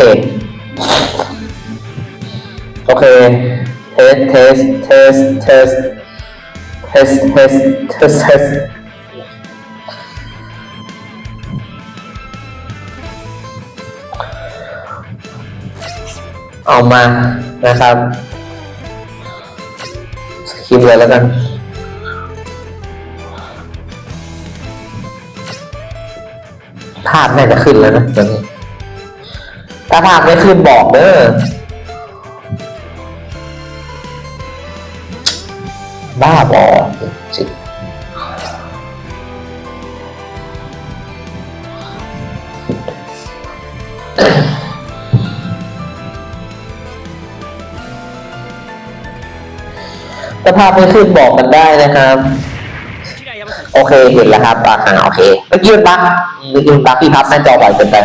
เคโอเคเทสเทสเทสเทสเทสเทสเทสเทสเอามานะครับสคริปเลยแล้วกันภาพน่าจะขึ้นแล้วนะตอนนี้ ถ้าภาพไม่ขึ้นบอกเด้อบ้าบอจริงถ้าภาพไม่ขึ้นบอกกันได้นะครับ โอเคเห็นแล้วครับอ่าโอเคเมื่อกี้มันบั๊กเมื่อกี้มันบั๊กพี่พับหน้าจอบ่อยเกินไป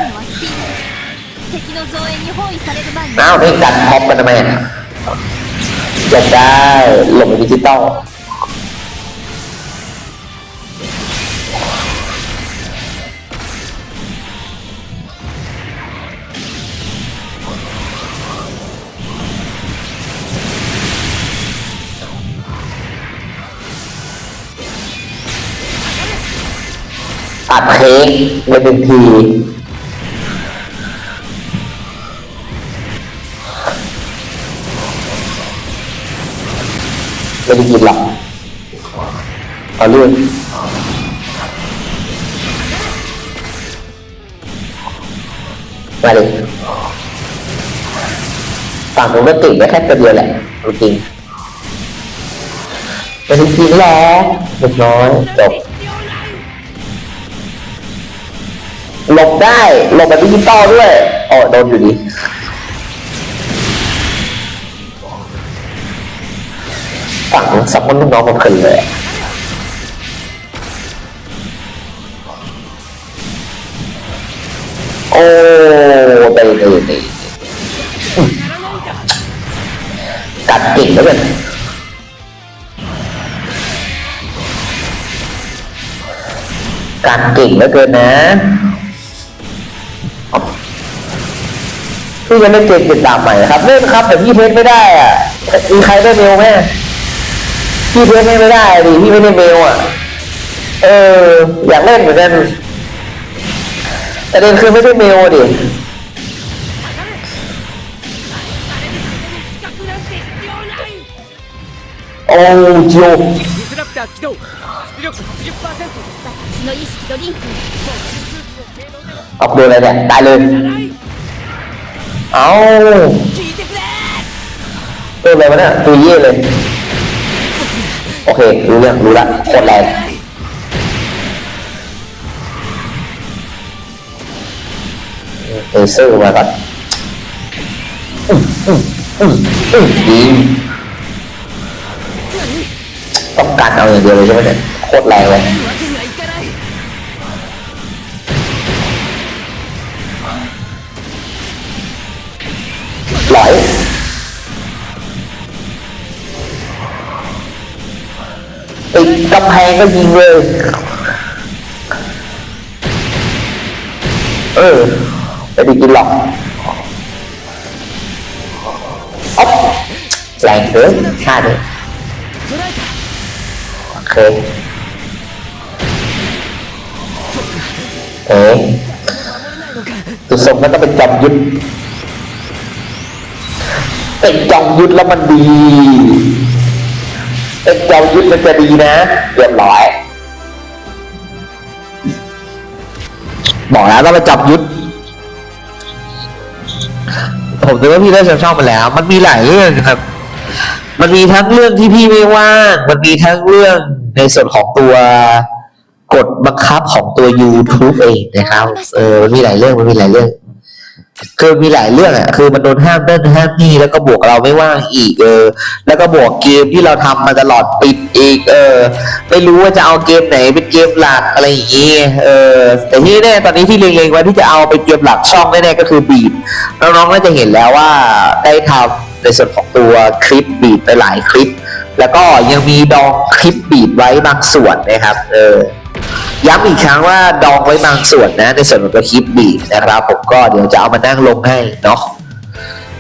敵の増援に包囲される前に อ้าวไม่กันท็อปกันทำไมอ่ะหลบได้หลบในดิจิตอลตัดเค้กในหนึ่งที ไม่ได้กินหรอกเอาเรื่องมาเลยฝั่งนู้นก็ติดไว้แค่ตัวเดียวแหละจริงไม่ได้กินหรอกเล็กน้อยจบหลบได้หลบแบบดิจิตอลด้วยอ๋อโดนอยู่ดี ฝั่งสองคนลูกน้องผมขึ้นเลยโอ้ได้ได้ได้กัดเก่งแล้วกันกัดเก่งแล้วเกินนะพี่ยังไม่เจ็บติดดาบใหม่ครับเล่นครับแต่พี่เทสไม่ได้อะมีใครได้เมลไหม พี่เทสไม่ได้ดิพี่ไม่ได้เมลอะ เออ อยากเล่นเหมือนกันแต่เด็นคือไม่ได้เมลดิโอ้จิโอออกโดนอะไรเนี่ยตายเลยเอาโดนอะไรวะเนี่ยตัวเย่เลย โอเค รู้เรื่องรู้ละโคตรแรงเอเซอร์มาก่อนอืมอืมอืมอืมดีต้องการเอาอย่างเดียวเลยใช่ไหมเนี่ยโคตรแรงเลย กำแพงก็ยิงเลย เออไปดีกินหรอกอ๊อแรงเกินฆ่าเลยโอเคเออตุสมก็ต้องเป็นจอมยุทธเป็นจอมยุทธแล้วมันดี เป็นจอมยุทธมันจะดีนะเรียบร้อย บอกแล้วต้องเป็นจอมยุทธผมคิดว่าพี่ได้ชมช่องมาแล้ว มันมีหลายเรื่องครับ มันมีทั้งเรื่องที่พี่ไม่ว่าง มันมีทั้งเรื่องในส่วนของตัวกฎบังคับของตัว YouTube เองนะครับ เออ มันมีหลายเรื่อง มันมีหลายเรื่อง คือมีหลายเรื่องอะคือมันโดนห้ามนั่นห้ามนี่แล้วก็บวกเราไม่ว่างอีกเออ แล้วก็บวกเกมที่เราทำมาตลอดปิดอีก เออ ไม่รู้ว่าจะเอาเกมไหนเป็นเกมหลักอะไรอย่างเงี้ยเออ แต่ที่แน่ตอนนี้ที่เล็งๆไว้ที่จะเอาเป็นเกมหลักช่องแน่ๆก็คือบีดน้องๆน่าจะเห็นแล้วว่าได้ทำในส่วนของตัวคลิปบีดไปหลายคลิป แล้วก็ยังมีดองคลิปบีดไว้บางส่วนนะครับ เออ ย้ำอีกครั้งว่าดองไว้บางส่วนนะ ในส่วนของตัวคลิปบีดนะครับ ผมก็เดี๋ยวจะเอามานั่งลงให้เนาะ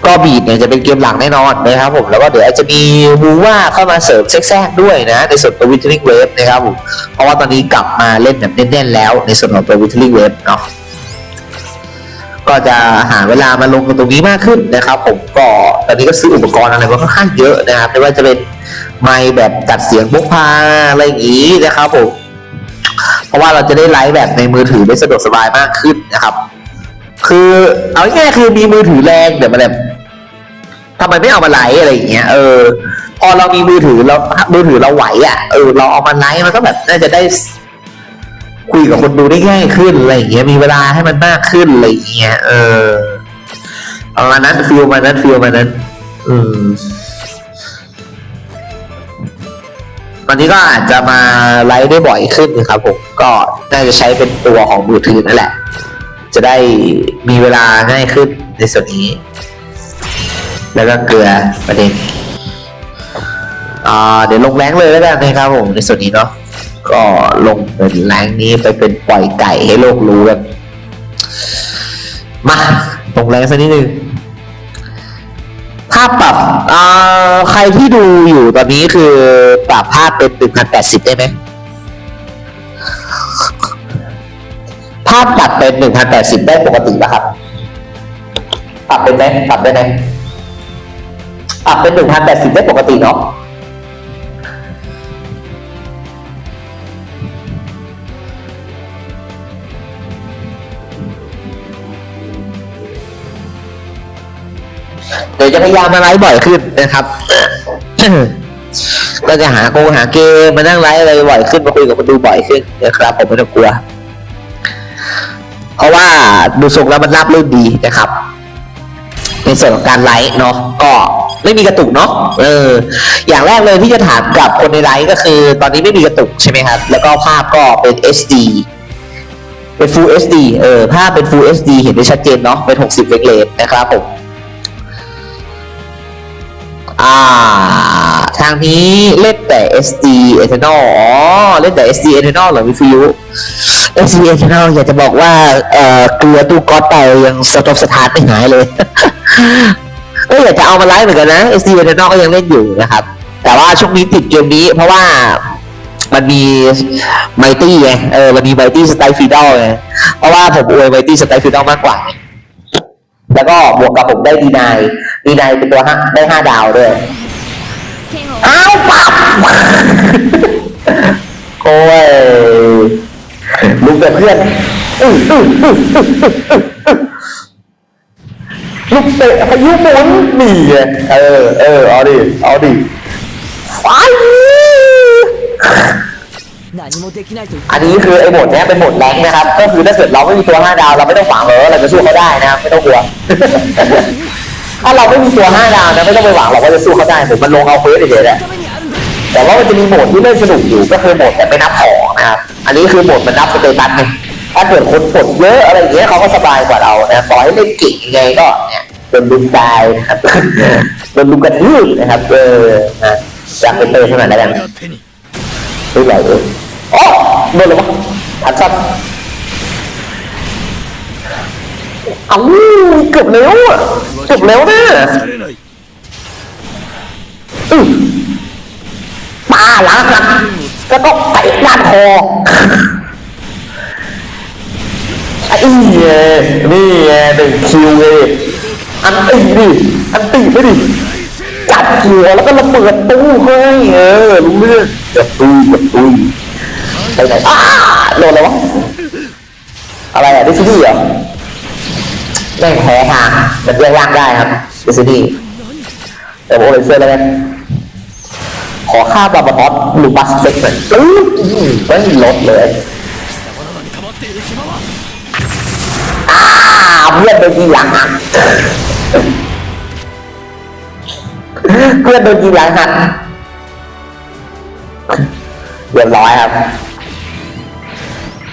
ก็บีดเนี่ยจะเป็นเกมหลังแน่นอนนะครับผมแล้วก็เดี๋ยวจะมีมูว่าเข้ามาเสริมแทรกด้วยนะ ในส่วนตัววิทลิงเวฟนะครับผมเพราะว่าตอนนี้กลับมาเล่นแบบแน่นๆแล้ว ในส่วนของตัววิทลิงเวฟเนาะก็จะหาเวลามาลงกันตรงนี้มากขึ้นนะครับ ผมก็ตอนนี้ก็ซื้ออุปกรณ์อะไรมาค่อนข้างเยอะนะครับไม่ว่าจะเป็นไมค์แบบตัดเสียงพกพาอะไรอย่างนี้นะครับผม ราะว่าเราจะได้ไลฟ์แบบในมือถือได้สะดวกสบายมากขึ้นนะครับ คือเอาง่ายๆคือมีมือถือแรงแต่มันแบบทำไมไม่เอามาไลฟ์อะไรอย่างเงี้ยเออพอเรามีมือถือเรามือถือเราไหวอะเออเราเอามาไลฟ์มันก็แบบน่าจะได้คุยกับคนดูได้ง่ายขึ้นอะไรอย่างเงี้ยมีเวลาให้มันมากขึ้นอะไรอย่างเงี้ยเออประมาณนั้นฟิลมานั้นฟิลมานั้น อืม ตอนนี้ก็อาจจะมาไลฟ์ได้บ่อยขึ้นนะครับผมก็น่าจะใช้เป็นตัวของมือถือนั่นแหละ จะได้มีเวลาง่ายขึ้นในส่วนนี้ แล้วก็เกลือประเด็นอ่าเดี๋ยวลงแรงเลยแล้วกันนะครับผมในส่วนนี้เนาะก็ลงเป็นแรงนี้ไปเป็นปล่อยไก่ให้โลกรู้กันมาลงแรงสักนิดนึง ภาพปรับเอ่อใครที่ดูอยู่ตอนนี้คือปรับภาพเป็นหนึ่งพันแปดสิบได้ไหมภาพตัดเป็นหนึ่งพันแปดสิบได้ปกติป่ะครับ ปรับเป็นไหมปรับได้ไหมปรับเป็นหนึ่งพันแปดสิบได้ปกติเนาะ ดี๋ยวจะพยายามมาไลฟ์บ่อยขึ้นนะครับ ก็จะหาโกงหาเกมมานั่งไลฟ์อะไรบ่อยขึ้นมาคุยกับคนดูบ่อยขึ้นนะครับผมไม่ต้องกลัว เพราะว่าดูทรงแล้วมันราบรื่นดีนะครับ ในส่วนของการไลฟ์เนาะก็ไม่มีกระตุกเนาะเออ อย่างแรกเลยที่จะถามกับคนในไลฟ์ก็คือ ตอนนี้ไม่มีกระตุกใช่ไหมครับ แล้วก็ภาพก็เป็น HD เป็น Full HD เออ ภาพเป็น Full HD เห็นได้ชัดเจนเนาะ เป็น 60 เฟรมเรทนะครับผม อ่า ทางนี้เล่นแต่ SD Eternal อ๋อ เล่นแต่ SD Eternal เหรอวิฟยุ SD Eternal อยากจะบอกว่า เอ่อเกลือตู้ก๊อตไปยังสต็อปสตาร์ทไม่หายเลยเอ้ยอยากจะเอามาไลฟ์เหมือนกันนะ SD Eternal ก็ยังเล่นอยู่นะครับ แต่ว่าช่วงนี้ติดเกมนี้เพราะว่ามันมีไมตี้ไง เออ มันมีไมตี้สไตล์ฟีดอลไง เพราะว่าผมอวยไมตี้สไตล์ฟีดอลมากกว่า แล้วก็บวกกับผมได้ดีนาย มีนายเป็นตัวห้าได้ห้าดาวด้วยอ้าวปับโอ้ยลุกแต่เพื่อนลูกเตะพายุหมุนหนี่เออเออเอาดิเอาดิไฟอันนี้คือไอ้บทนี้เป็นบทแรงนะครับ ก็คือถ้าเกิดเราไม่มีตัวห้าดาวเราไม่ต้องฝังเลยเราจะสู้เขาได้นะไม่ต้องกลัว ถ้าเราไม่มีตัวห้าดาวนะไม่ต้องไปหวังหรอกว่าจะสู้เขาได้ผมมันลงเอาเฟิร์สเฉยๆแหละแต่ว่ามันจะมีโหมดที่เล่นสนุกอยู่ก็คือโหมดแต่ไม่นับของนะครับอันนี้คือโหมดมันนับสเตตัสไงถ้าเกิดคนกดเยอะอะไรอย่างเงี้ยเขาก็สบายกว่าเรานะต่อให้เล่นเก่งยังไงก็เนี่ยเป็นลุมตายนะครับเป็นลุมกระทืบนะครับเออนะอยากเป็นเตยเท่านั้นแล้วกันไม่ไหวเลยอ๋อโดนหรือวะอัดซับ เอาเกือบแล้วอะเกือบแล้วนะอือมาล้างครับก็ต้องเตด้านคอไอ้เนี่ยนี่ไงหนึ่งคิวเลยอันตีดิอันตีไม่ดิจับหัวแล้วก็ระเบิดตู้ให้เออรู้เรื่องจับตู้จับตู้ไปไหนอ้าโดนแล้รวะอะไรอะดิซี่เหรอ ไม่แพ้ทางมันแยกล่างได้ครับดูสิดีเดี๋ยโอเลนเซอร์แล้วกัขอฆ่าบาบาท็อปหรือบัสเซ็กหน่อยปึ๊บไม่ลดเลยอาเพื่อนโดนยิงหลังหักเพื่อนโดนยิงหลังหักเรียบร้อยครับ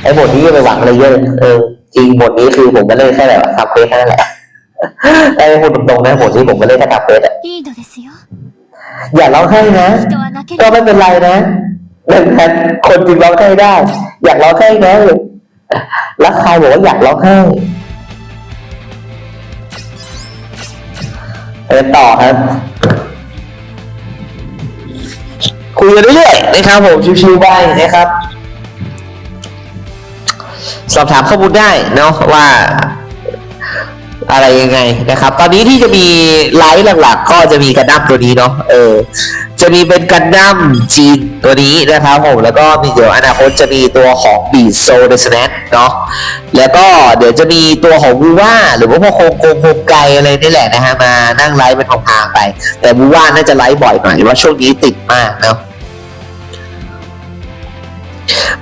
ไอ้บทนี้ไปหวังอะไรเยอะเออ จริงบทนี้คือผมก็เล่นแค่แบบซับเฟสนั่นแหละแต่พูดตรงๆนะบทนี้ผมก็เล่นแค่ซับเฟสอะอย่าร้องไห้นะ ก็ไม่เป็นไรนะดังนั้นคนจริงร้องไห้ได้ อยากร้องไห้นะรักใครบอกว่าอยากร้องไห้ไปต่อครับคุยกันเรื่อยๆนะครับผมชิวๆไปนะครับ สอบถามข้อมูลได้เนาะว่าอะไรยังไงนะครับ ตอนนี้ที่จะมีไลฟ์หลักๆ ก็จะมีกันดั้มตัวนี้เนาะเออ จะมีเป็นกันดั้มจีนตัวนี้นะครับผมแล้วก็มีเดี๋ยวอนาคตจะมีตัวของบีดโซเดสแนเนาะแล้วก็เดี๋ยวจะมีตัวของบูว่าหรือว่าพวกโคงโกงโคงไกอะไรนี่แหละนะฮะมานั่งไลฟ์เป็นของทางไป แต่บูว่าน่าจะไลฟ์บ่อยหน่อยว่าช่วงนี้ติดมากเนาะ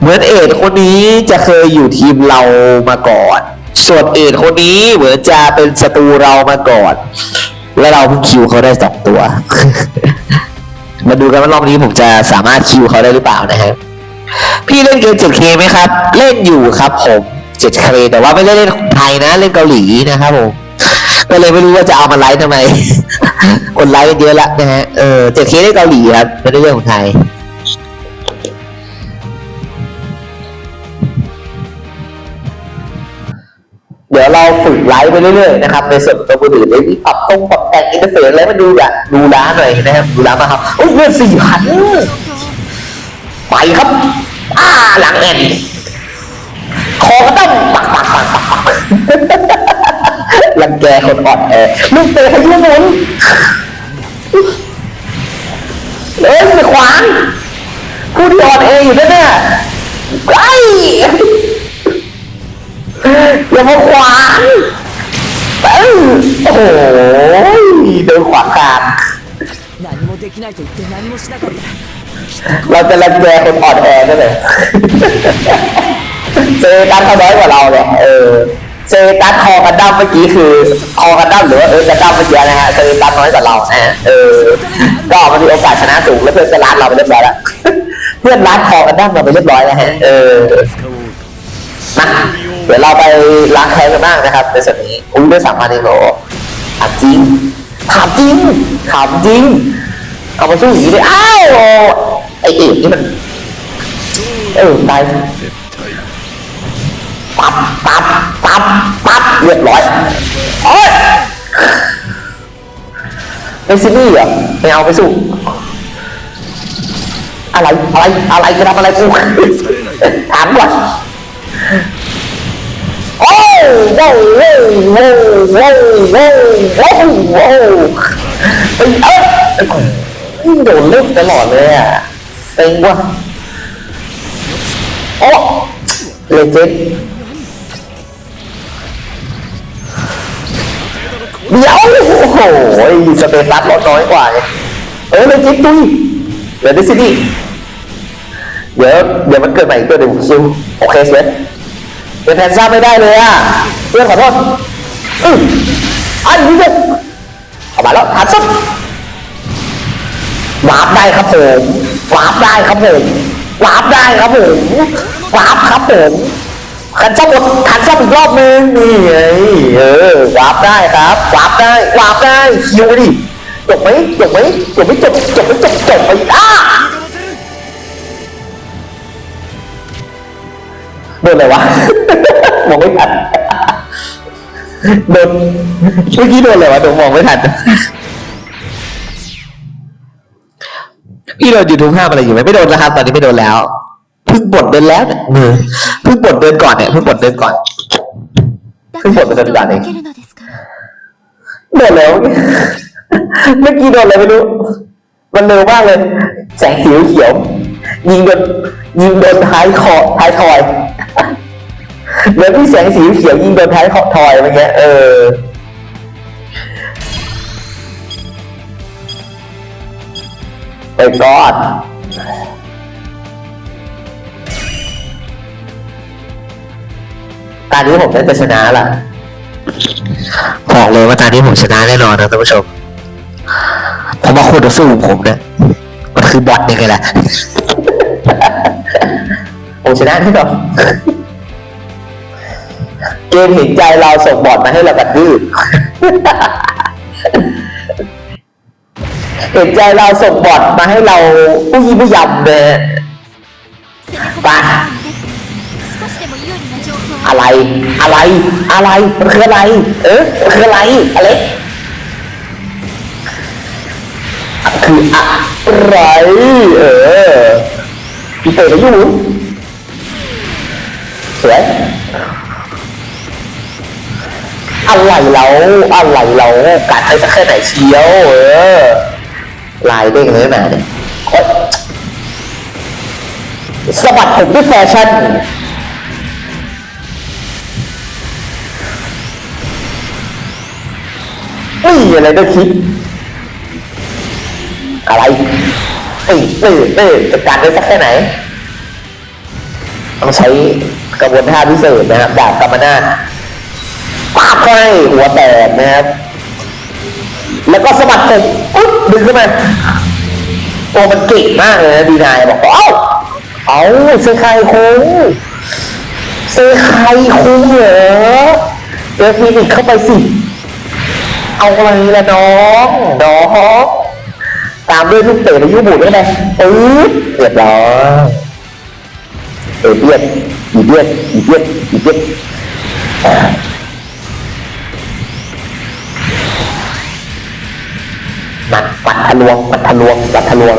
เหมือนเอ็ดคนนี้จะเคยอยู่ทีมเรามาก่อน ส่วนเอ็ดคนนี้เหมือนจะเป็นศัตรูเรามาก่อน และเราเพิ่งคิวเขาได้สองตัว มาดูกันว่ารอบนี้ผมจะสามารถคิวเขาได้หรือเปล่านะฮะพี่เล่นเกม 7K ไหมครับ เล่นอยู่ครับผม 7K แต่ว่าไม่ได้เล่นไทยนะ เล่นเกาหลีนะครับผม ก็เลยไม่รู้ว่าจะเอามาไลฟ์ทำไม คนไลฟ์เยอะละนะฮะ เออ 7K เล่นเกาหลีครับ ไม่ได้เรื่องของไทย ดี๋ยวเราฝึกไลฟ์ไปเรื่อยๆนะครับในส่วนของตัวมือถือเลยปรับตรงปรับแต่งอินเทอร์เฟซอะไรมาดูแบบดูร้าหน่อยนะครับดูร้ามาครับโอ้ยเงินสี่พันไปครับอ่าหลังแอนคอก็ต้องปักปักปักปักปักรังแกคนอ่อนแอลูกเตะพายุหมุนเอ้ยไปขวางผู้ที่อ่อนแออยู่นั่นน่ะ อย่ามาขวางเอ้ยโอ้โหโดนขวางกลาง 何もできないと言って何もしなかった เราจะรังแกคนอ่อนแอนั่นเลยเซตัสเขาน้อยกว่าเราเนี่ยเออเซตัสคอกันดั้มเมื่อกี้คือคอกันดั้มหรือว่าเออกันดั้มเมื่อกี้นะฮะเซตัสน้อยกว่าเรานะฮะเออก็มันมีโอกาสชนะสูงแล้วเพื่อนก็รัดเราไปเรียบร้อยแล้วเพื่อนรัดคอกันดั้มเราไปเรียบร้อยแล้วฮะเออ 使おうか นะเ ดี๋ยวเราไปล้างแค้นกันบ้างนะครับในส่วนนี้อุ้ยได้สามพันเองเหรอถามจริงถามจริงถามจริง เอามาสู้อย่างนี้เลยอ้าวไอเอกนี่มันเออตายปั๊บปั๊บปั๊บปั๊บเรียบร้อยโอ้ยเป็นซินี่เหรอไม่เอาไปสู้อะไรอะไรอะไรจะทำอะไรกูถามก่อน ว้าวว้าวว้าวว้าวว้าวว้าวว้าวเอ้ยเอ้ยโดนเล่นตลอดเลยอะเซ็งว่ะโอ้เลเจนเดี๋ยวโอ้โหสเตตัสลดน้อยกว่าไงเออเลเจนด์ตุยเดี๋ยวดิสินี่เดี๋ยวเดี๋ยวมันเกิดใหม่อีกตัวเดี๋ยวผมคิวโอเคเสร็จ เป็นแทนซ่าไม่ได้เลยอะเพื่อนขอโทษอืออันนี้เลยเอามาแล้วหันซับวาร์ปได้ครับผมวาร์ปได้ครับผมวาร์ปได้ครับผมวาร์ปครับผมขันซ่อมหมดขันซ่อมอีกรอบนึงนี่ไงเออวาร์ปได้ครับวาร์ปได้วาร์ปได้คิวดิจบไหมจบไหมจบไม่จบจบไม่จบจบไปอ้า โดนอะไรวะมองไม่ทันโดนเมื่อกี้โดนอะไรวะผมมองไม่ทันพี่โดนยูทูบห้ามอะไรอยู่ไหมไม่โดนแล้วครับตอนนี้ไม่โดนแล้วเพิ่งบดเดินแล้วเนี่ยเพิ่งบดเดินก่อนเนี่ยเพิ่งบดเดินก่อนเพิ่งบดเดินก่อนเองโดนแล้วเมื่อกี้โดนอะไรไม่รู้มันเร็วมากเลยแสงสีเขียวยิงโดนยิงโดนท้ายคอท้ายทอย เหมือนพี่แสงสีเขียวยิงโดนท้ายคอทอยเมื่อกี้เออไปกอดตอนนี้ผมน่าจะชนะล่ะบอกเลยว่าตอนนี้ผมชนะแน่นอนนะท่านผู้ชมเพราะว่าคู่ต่อสู้ของผมเนี่ยมันคือบอทยังไงล่ะผมชนะแน่นอน เกมเห็นใจเราส่งบอดมาให้เรากระดื้อเห็นใจเราส่งบอดมาให้เราอุ้ยไม่ยำเลยปะอะไร อะไร อะไรคืออะไร เออคืออะไร อะไร คืออะไร เออพี่เต๋อยุ่งสวย อะไรเราอะไรเรากัดไปสักแค่ไหนเชียวเออลายเด้งเลยนะเนี่ยสะบัดผมด้วยแฟชั่นอุ้ยอะไรก็คิดอะไรเอ้ยเอ้ยเอ้ยจัดการได้สักแค่ไหนต้องใช้กระบวนท่าพิเศษนะครับดาบกรรมนา ปาบเข้าให้หัวแตกนะครับ แล้วก็สะบัดผมปุ๊บดึงขึ้นมาโอ้มันเก่งมากเลยนะดีนายบอกเอ้าเอาเซคายคงเซคายคงเหรอเจอฟีนิกเข้าไปสิ เอาอะไรละน้องน้องตามด้วยลูกเตะในยุบุด้วยนะปึ๊บเรียบร้อยเอเบียดอีเบียดอีเบียดอีเบียด ทะลวงปัดทะลวงปัดทะลวง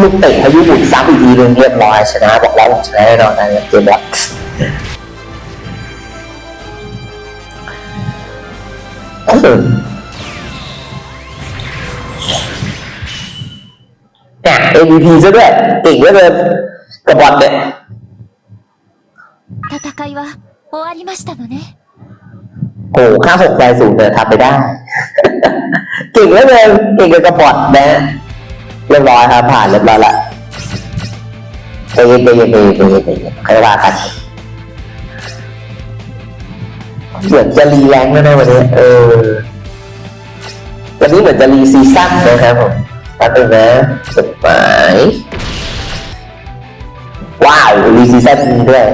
ลูกเตะพายุบุตรซ้ำอีกทีหนึงเรียบร้อยชนะบอกแล้วผมชนะแน่นอนนะเกมบอสเออ เนี่ย MVP ซะด้วยเก่งเหลือเกินกับบอลเนี่ย 戦いは終わりましたのね โอ้ค่าหกใจสูงเนี่ยทำไปได้ เ ก่งเหลือเกินเก่งกับกับบอลนะเรียบร้อยครับผ่านเรียบร้อยละใจเย็นใจเย็นใจเย็นใจเย็นใจเย็นใครว่ากันเหมือนจะรีแรงแล้วนะวันนี้เออวันนี้เหมือนจะรีซีซั่นนะครับผมแป๊บนึงนะจดหมายว้าวรีซีซั่นด้วย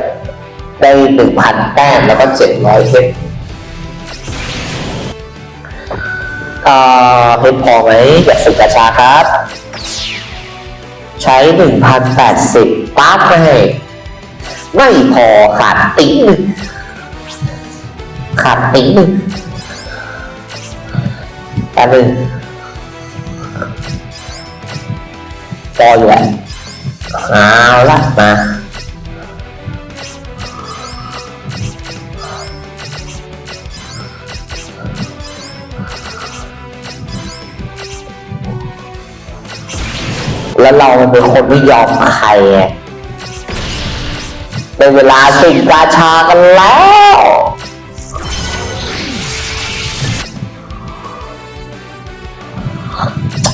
ได้หนึ่งพันแต้มแล้วก็เจ็ดร้อยเพชร อ่อเพชรพอไหมอยากสึกกระชาครับ ใช้หนึ่งพันแปดสิบปั๊บให้ไม่พอขาดติ๊งหนึ่งขาดติ๊งหนึ่งแป๊บหนึ่งพออยู่แหละเอาละมา แล้วเรามันเป็นคนไม่ยอมใครไงในเวลาสิงกาชากันแล้ว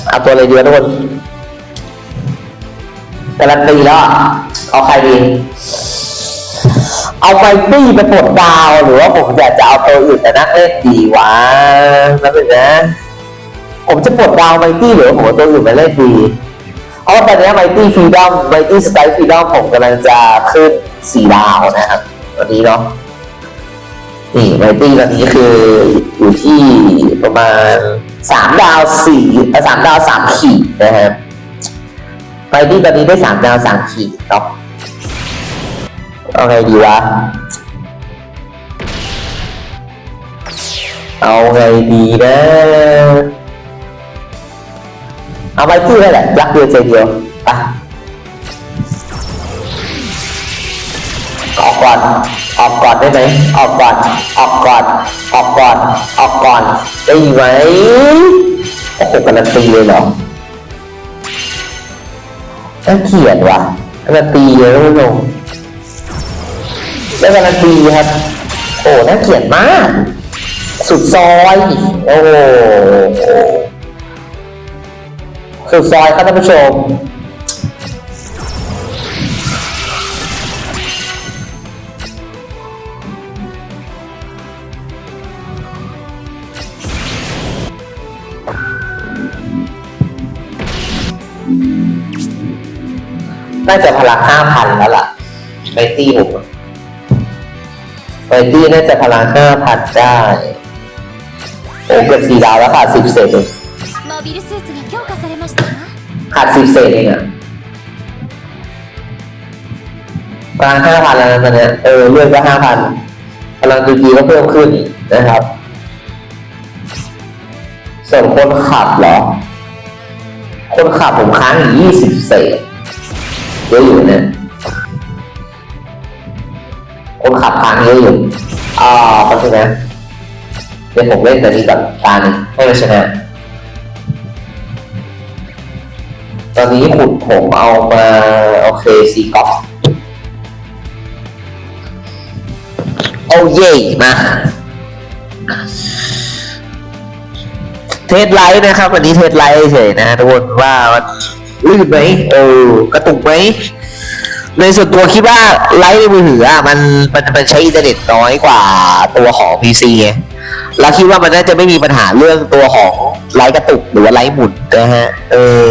เอาตัวอะไรดีวะทุกคนการันตีแล้วอเอาใครดี เอาไมตี้ไปปลดดาว หรือว่าผมอยากจะเอาตัวอื่นแต่นักเล่นดีวะนั่นเป็นนะ ผมจะปลดดาวไมตี้หรือผมเอาตัวอื่นมาเล่นดี ราะว่าตอนนี้ไมตี้ฟรีดอมไมตี้สไตล์ฟรีดอมผมกำลังจะขึ้นสี่ดาวนะครับตอนนี้เนาะนี่ไมตี้ตอนนี้คืออยู่ที่ประมาณสามดาวสี่สามดาวสามขีดนะครับไมตี้ตอนนี้ได้สามดาวสามขีดเนาะเอาไงดีวะเอาไงดีนะ เอาไว้ที่นั่นแหละรักษ์เดียวใจเดียวไปออกก่อน ออกก่อนได้ไหมออกก่อน ออกก่อน ออกก่อน ออกก่อนได้ไหมโอ้โหการันตีเลยเหรอน่าเขียนว่ะการันตีเลยท่านผู้ชมได้การันตีครับ โอ้น่าเขียนมาก สุดซอย โอ้ สุดซอยครับท่านผู้ชม น่าจะพลังห้าพันแล้วล่ะไมตี้ผมไมตี้น่าจะพลังห้าพันได้โอ้เกือบสี่ดาวแล้วค่ะสิบเศษเอง ขาดสิบเศษเองอะประมาณห้าพันแล้วนะตอนเนี้ยเออเลือดก็ห้าพันพลังจูจีก็เพิ่มขึ้นนะครับ ส่วนคนขับเหรอ คนขับผมค้างอยู่ยี่สิบเศษเยอะอยู่เนี่ยคนขับค้างเยอะอยู่อ่าเพราะฉะนั้นเดี๋ยวผมเล่นแต่นี้กับตาหนึ่งให้มันชนะ ตอนนี้ขุดผมเอามาโอเคสีกองโอ้เย่มาเทสไลท์นะครับ วันนี้เทสไลท์เฉยนะทุกคนว่ามันลื่นไหมเออกระตุกไหมในส่วนตัวคิดว่าไลท์ในมือถืออะมันมันมันใช้อินเทอร์เน็ตน้อยกว่าตัวของ PC ไงเราคิดว่ามันน่าจะไม่มีปัญหาเรื่องตัวของไลท์กระตุกหรือว่าไลท์หมุนนะฮะเออ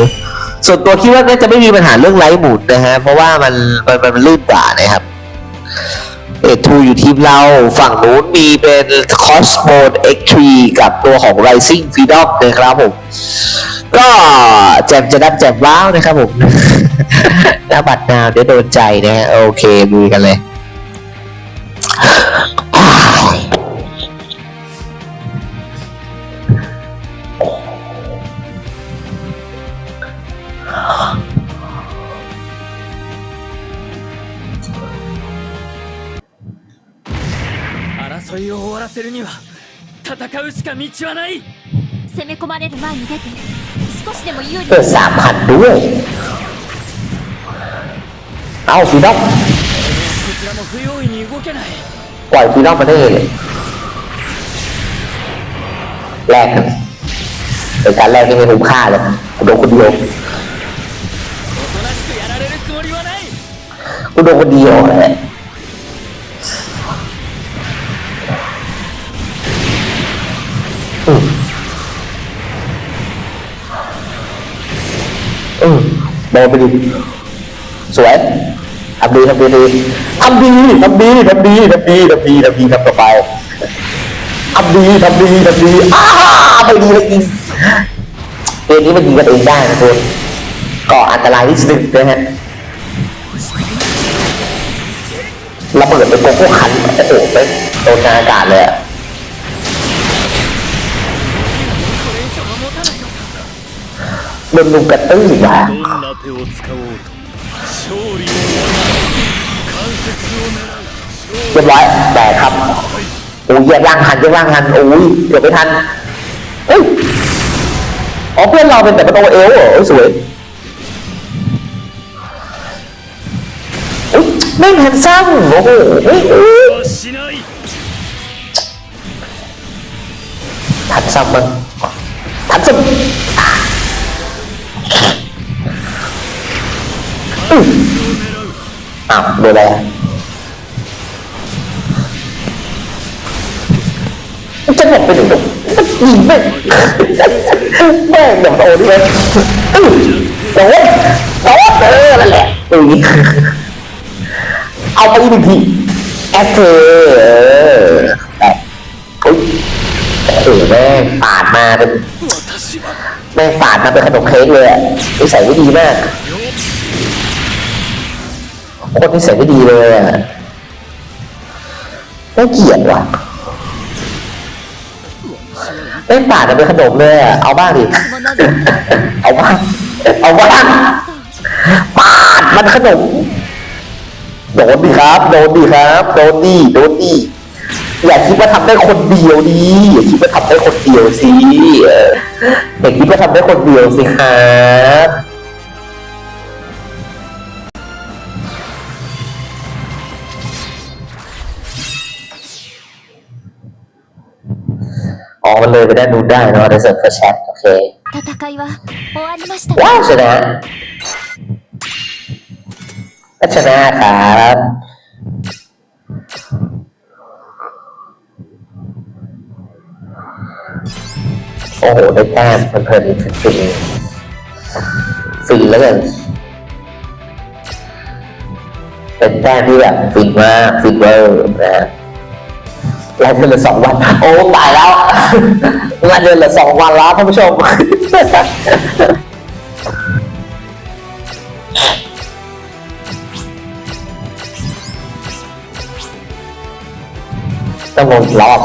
ส่วนตัวคิดว่าน่าจะไม่มีปัญหาเรื่องไลท์หมุนนะฮะ เพราะว่ามันมันมันลื่นกว่านะครับเอทูอยู่ทีมเราฝั่งนู้นมีเป็น Cosmos X3 กับตัวของ Rising Freedom นะครับผม ก็แจมจะดับแจมว้าวนะครับผมหน้าบัตรนาวเดี๋ยวโดนใจนะฮะโอเคลุยกันเลย せるには戦うしか道はない攻め込まれる前に出て少しでも有利 เปิดสามพันด้วย เอาฟรีดอม こちらも不用意に動けない ปล่อยฟรีดอมมาได้เลยแลกกันเป็นการแลกที่ไม่คุ้มค่าเลยกูโดนคนเดียว おとなしくやられるつもりはない กูโดนคนเดียวเลย โดนไปดิสวยทำดีทำดีดีทำดีทำดีทำดีทำดีทำดีทำดีทำต่อไปทำดีทำดีทำดีอ้าไม่ดีเลยจริงเกมนี้มันยิงกันเองได้นะคุณก็อันตรายที่สุดนะฮะระเบิดเป็นโกโก้คันโอ้โหไปโดนกาอากาศเลยอะ บนลุงกระตื้ออีกแล้เรียบร้อยแต่ครับโอ้ยแยกร่างทันแยกร่างทันโอ้ยเกือบไปทันเอ้ยอ๋อเพื่อนเราเป็นแต่ประตูเอลเหรอสวยไม่แฮนซัมโอ้โหทันซัมมั้งทันซัม อ้าวโดนอะไรจะหมดไปหนึ่งดอกยิงแม่งแม่งเดี๋ยวโดนด้วยอื้อโดนโดนเออนั่นแหละตรงนี้เอาไปอีกหนึ่งทีแอสเธอร์เออแบบอุ้ยโอ้โหแม่งปาดมาเป็นแม่งปาดมาเป็นขนมเค้กเลยอะนิสัยไม่ดีมาก โคตรนิสัยไม่ดีเลยอะน่าเกลียดว่ะเล่นป่าจะเป็นขนมเลยอะ เอาบ้างดิ เอาบ้าง เอาบ้างปาดมันขนม โดนดิครับ โดนดิครับ โดนดิโดนดิอย่าคิดว่าทำได้คนเดียวดี อย่าคิดว่าทำได้คนเดียวสิเอออย่าคิดว่าทำได้คนเดียวสิครับ องมันเลยไปด้านนู้นได้เนาะในส่วนกระแชทโอเคว้าวชนะก็ชนะครับโอ้โหได้แต้มเพลินฟรีฟรีแล้วกันเป็นแต้มที่แบบฟินมากฟินเวอร์นะครับ ไลฟ์เดือนละสองวัน โอ้ตายแล้วงาเดือนละสองวันแล้วท่านผู้ชมต้องลงรอบ